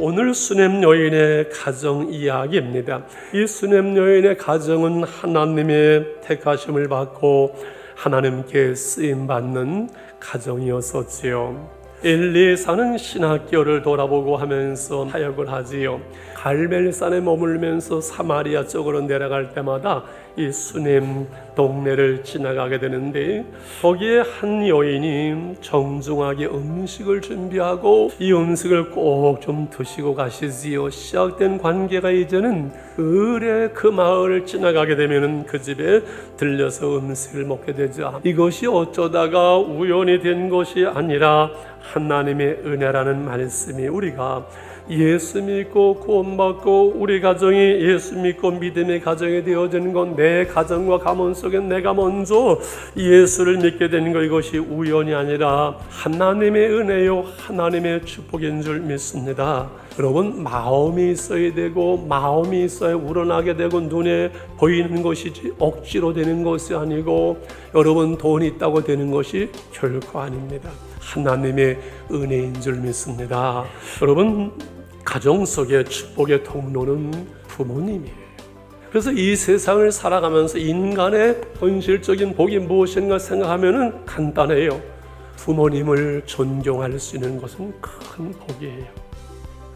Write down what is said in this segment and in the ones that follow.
오늘 수냄 여인의 가정 이야기입니다. 이 수냄 여인의 가정은 하나님의 택하심을 받고 하나님께 쓰임 받는 가정이었었지요. 엘리사는 신학교를 돌아보고 하면서 사역을 하지요. 갈멜산에 머물면서 사마리아 쪽으로 내려갈 때마다 이 수넴 동네를 지나가게 되는데 거기에 한 여인이 정중하게 음식을 준비하고 이 음식을 꼭 좀 드시고 가시지요. 시작된 관계가 이제는 을에 그 마을을 지나가게 되면은 그 집에 들려서 음식을 먹게 되죠. 이것이 어쩌다가 우연이 된 것이 아니라 하나님의 은혜라는 말씀이 우리가 예수 믿고 구원받고 우리 가정이 예수 믿고 믿음의 가정이 되어지는 건 내 가정과 가문 속에 내가 먼저 예수를 믿게 되는 것 이것이 우연이 아니라 하나님의 은혜요 하나님의 축복인 줄 믿습니다. 여러분 마음이 있어야 되고 마음이 있어야 우러나게 되고 눈에 보이는 것이지 억지로 되는 것이 아니고 여러분 돈이 있다고 되는 것이 결코 아닙니다. 하나님의 은혜인 줄 믿습니다. 여러분 가정 속의 축복의 통로는 부모님이에요. 그래서 이 세상을 살아가면서 인간의 본질적인 복이 무엇인가 생각하면은 간단해요. 부모님을 존경할 수 있는 것은 큰 복이에요.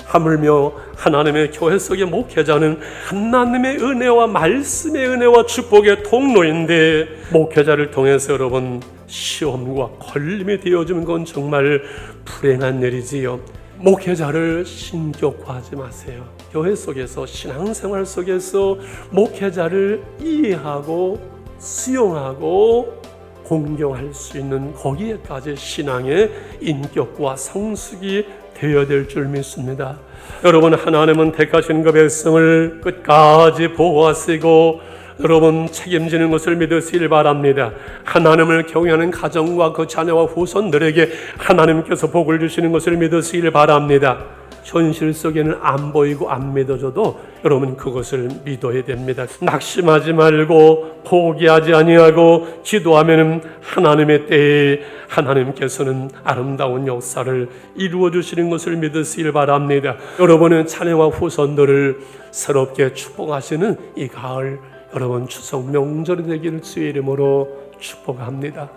하물며 하나님의 교회 속의 목회자는 하나님의 은혜와 말씀의 은혜와 축복의 통로인데 목회자를 통해서 여러분 시험과 걸림이 되어주는 건 정말 불행한 일이지요. 목회자를 신격화하지 마세요. 교회 속에서 신앙생활 속에서 목회자를 이해하고 수용하고 공경할 수 있는 거기에까지 신앙의 인격과 성숙이 되어야 될 줄 믿습니다. 여러분 하나님은 택하신 그 백성을 끝까지 보호하시고 여러분 책임지는 것을 믿으시길 바랍니다. 하나님을 경외하는 가정과 그 자녀와 후손들에게 하나님께서 복을 주시는 것을 믿으시길 바랍니다. 현실 속에는 안 보이고 안 믿어져도 여러분 그것을 믿어야 됩니다. 낙심하지 말고 포기하지 아니하고 기도하면은 하나님의 때에 하나님께서는 아름다운 역사를 이루어 주시는 것을 믿으시길 바랍니다. 여러분의 자녀와 후손들을 새롭게 축복하시는 이 가을 여러분 추석 명절이 되기를 주의 이름으로 축복합니다.